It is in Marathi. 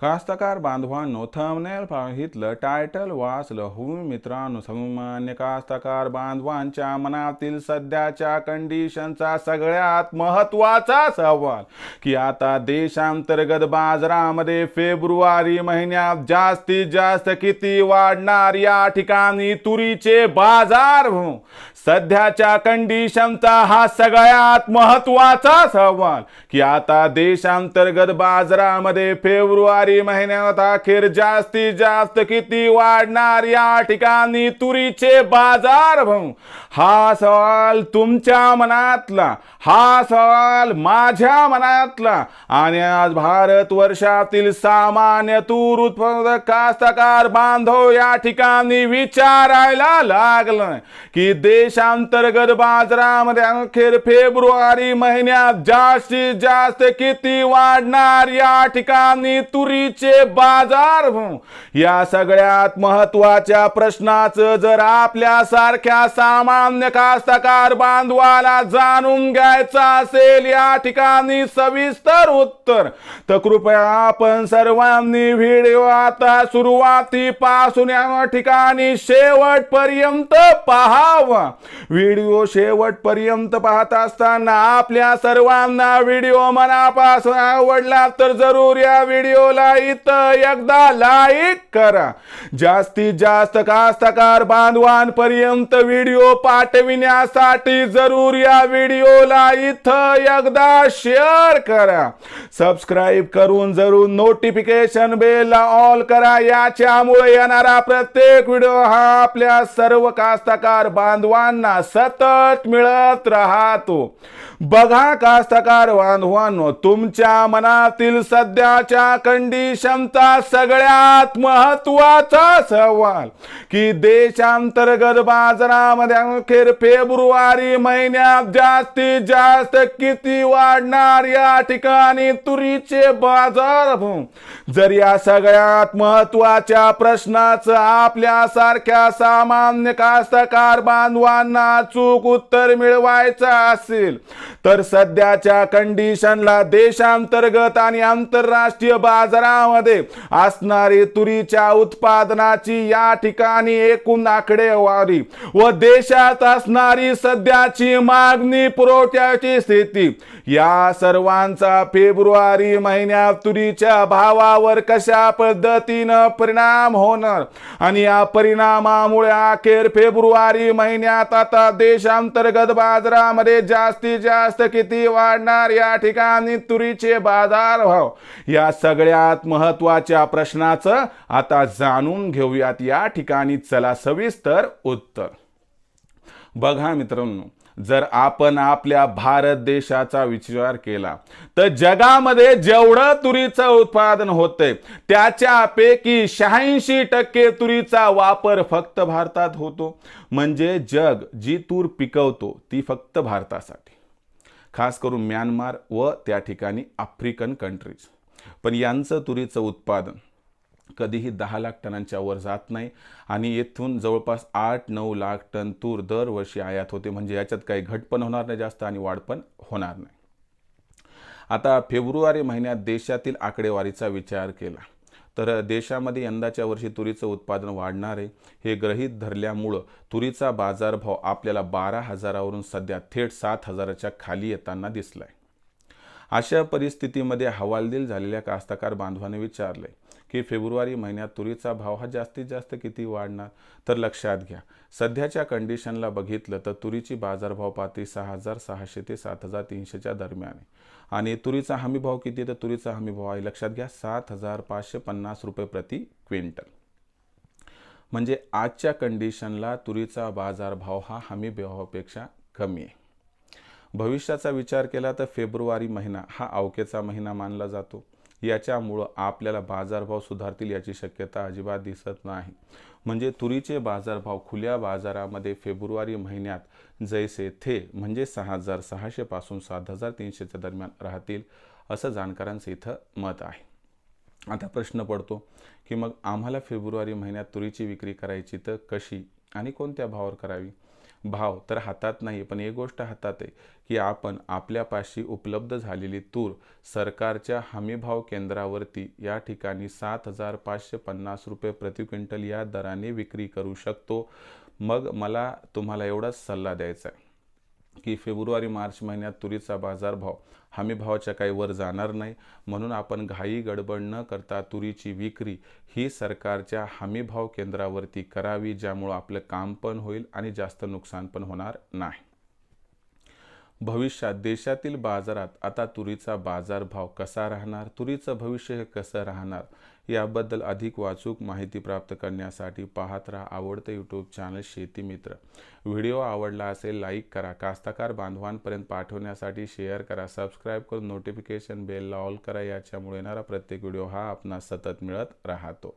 कास्तकार बांधवांनो थंबनेल पाहितलं टायटल वाचलं. होऊन मित्रांनो सामान्य कास्तकार बांधवांच्या मनातील सध्याच्या कंडिशनचा सगळ्यात महत्त्वाचा सवाल की आता देशांतर्गत बाजारामध्ये फेब्रुवारी महिन्यात जास्तीत जास्त किती वाढणार या ठिकाणी तुरीचे बाजार हो? सध्याच्या कंडिशनचा हा सगळ्यात महत्त्वाचा सवाल की आता देशांतर्गत बाजारामध्ये फेब्रुवारी महिन्यात अखेर जास्तीत जास्त किती वाढणार या ठिकाणी तुरीचे बाजार भाऊ? हा सवाल तुमच्या मनातला हा सवाल माझ्या मनातला. आणि आज भारत वर्षातील सामान्य तूर उत्पादक कास्तकार बांधव या ठिकाणी विचारायला लागलं की देशांतर्गत बाजारामध्ये अखेर फेब्रुवारी महिन्यात जास्तीत जास्त किती वाढणार या ठिकाणी तुरीचे बाजार या सगळ्यात महत्त्वाच्या प्रश्नाचं जर आपल्यासारख्या सामान सामान्य कास्तकार बांधवाला जाणून घ्यायचं असेल या ठिकाणी सविस्तर उत्तर. तर कृपया आपण सर्वांनी व्हिडिओ आता सुरुवातीपासून या ठिकाणी शेवटपर्यंत पाहावा. व्हिडिओ शेवटपर्यंत पाहत असताना आपल्या सर्वांना व्हिडिओ मनापासून आवडला तर जरूर या व्हिडिओला इथं एकदा लाईक करा. जास्तीत जास्त कास्तकार बांधवांपर्यंत व्हिडिओ पाठविण्यासाठी जरूर या व्हिडिओला इथं एकदा शेअर करा. सबस्क्राईब करून जरूर नोटिफिकेशन बेलला ऑल करा. याच्यामुळे येणारा प्रत्येक व्हिडिओ हा आपल्या सर्व कास्तकार बांधवांना सतत मिळत राहतो. बघा कास्तकार बांधवांनो तुमच्या मनातील सध्याच्या कंडिशनचा सगळ्यात महत्त्वाचा सवाल की देशांतर्गत बाजारामध्ये अखेर फेब्रुवारी महिन्यात जास्तीत जास्त किती वाढणार या ठिकाणी तुरीचे बाजार जर या सगळ्यात महत्त्वाच्या प्रश्नाचं आपल्यासारख्या सामान्य कास्तकार बांधवांना चूक उत्तर मिळवायचं असेल तर सध्याच्या कंडिशनला देशांतर्गत आणि आंतरराष्ट्रीय बाजारामध्ये असणारी तुरीच्या उत्पादनाची या ठिकाणी एकूण आकडेवारी व देशात असणारी सध्याची मागणी पुरवठ्याची स्थिती. या सर्वांचा फेब्रुवारी महिन्यात तुरीच्या भावावर कशा पद्धतीनं परिणाम होणार? आणि या परिणामामुळे अखेर फेब्रुवारी महिन्यात आता देशांतर्गत बाजारामध्ये जास्तीत जास्त किती वाढणार? या ठिकाणी तुरीचे बाजार भाव या सगळ्यात महत्त्वाच्या प्रश्नाचं आता जाणून घेऊयात. या ठिकाणी चला सविस्तर उत्तर. बघा मित्रांनो जर आपण आपल्या भारत देशाचा विचार केला तर जगामध्ये जेवढं तुरीचं उत्पादन होतंय त्याच्यापैकी शहाऐंशी टक्के तुरीचा वापर फक्त भारतात होतो. म्हणजे जग जी तूर पिकवतो ती फक्त भारतासाठी. खास करून म्यानमार व त्या ठिकाणी आफ्रिकन कंट्रीज पण यांचं तुरीचं उत्पादन कधीही दहा लाख टनांच्या वर जात नाही आणि येथून जवळपास आठ नऊ लाख टन तूर दरवर्षी आयात होते. म्हणजे याच्यात काही घट पण होणार नाही जास्त आणि वाढ पण होणार नाही. आता फेब्रुवारी महिन्यात देशातील आकडेवारीचा विचार केला. तर देशामध्ये यंदाच्या वर्षी तुरीचं उत्पादन वाढणार आहे. हे ग्रहीत धरल्यामुळं तुरीचा बाजारभाव आपल्याला बारा हजारावरून सध्या थेट सात हजाराच्या खाली येताना दिसलाय. अशा परिस्थितीमध्ये हवालदिल झालेल्या कास्तकार बांधवाने विचारले की फेब्रुवारी महिन्यात तुरीचा भाव हा जास्तीत जास्त किती वाढणार? तर लक्षात घ्या. सध्याच्या कंडिशनला बघितलं तर तुरीची बाजारभाव पातळी सहा हजार सहाशे ते सात हजार तीनशेच्या दरम्यान आहे. आणि तुरीचा हमीभाव किती तर तुरीचा हमीभाव आहे लक्षात घ्या सात हजार पाचशे पन्नास रुपये प्रति क्विंटल. म्हणजे आजच्या कंडिशनला तुरीचा बाजारभाव हा हमी भावापेक्षा कमी आहे. भविष्याचा विचार केला तर फेब्रुवारी महिना हा अवकेचा महिना मानला जातो. याच्यामुळं आपल्याला बाजारभाव सुधारतील याची शक्यता अजिबात दिसत नाही. म्हणजे तुरीचे बाजारभाव खुल्या बाजारामध्ये फेब्रुवारी महिन्यात जैसे थे म्हणजे सहा हजार सहाशेपासून सात हजार तीनशेच्या दरम्यान राहतील असं जाणकारांचं इथं मत आहे. आता प्रश्न पडतो की मग आम्हाला फेब्रुवारी महिन्यात तुरीची विक्री करायची तर कशी आणि कोणत्या भावावर करावी? भाव तर हातात नाही पण एक गोष्ट हातात आहे की आपण आपल्यापाशी उपलब्ध झालेली तूर सरकारच्या हमीभाव केंद्रावरती या ठिकाणी सात हजार पाचशे पन्नास रुपये प्रति क्विंटल या दराने विक्री करू शकतो. मग मला तुम्हाला एवढाच सल्ला द्यायचा आहे. की फेब्रुवारी मार्च महिन्यात तुरीचा बाजारभाव हमी भावाच्या काही वर जाणार नाही. म्हणून आपण घाई गडबड न करता तुरीची विक्री ही सरकारच्या हमीभाव केंद्रावरती करावी ज्यामुळं आपलं काम पण होईल आणि जास्त नुकसान पण होणार नाही. भविष्यात देशातील बाजारात आता तुरीचा बाजारभाव कसा राहणार? तुरीचं भविष्य हे कसं राहणार? याबद्दल अधिक वाचूक माहिती प्राप्त करण्यासाठी पाहत राहा आवडतं यूट्यूब चॅनल शेती मित्र. व्हिडिओ आवडला असेल लाईक करा. कास्तकार बांधवांपर्यंत पाठवण्यासाठी शेअर करा. सबस्क्राईब करून नोटिफिकेशन बेलला ऑल करा. याच्यामुळे येणारा प्रत्येक व्हिडिओ हा आपणास सतत मिळत राहतो.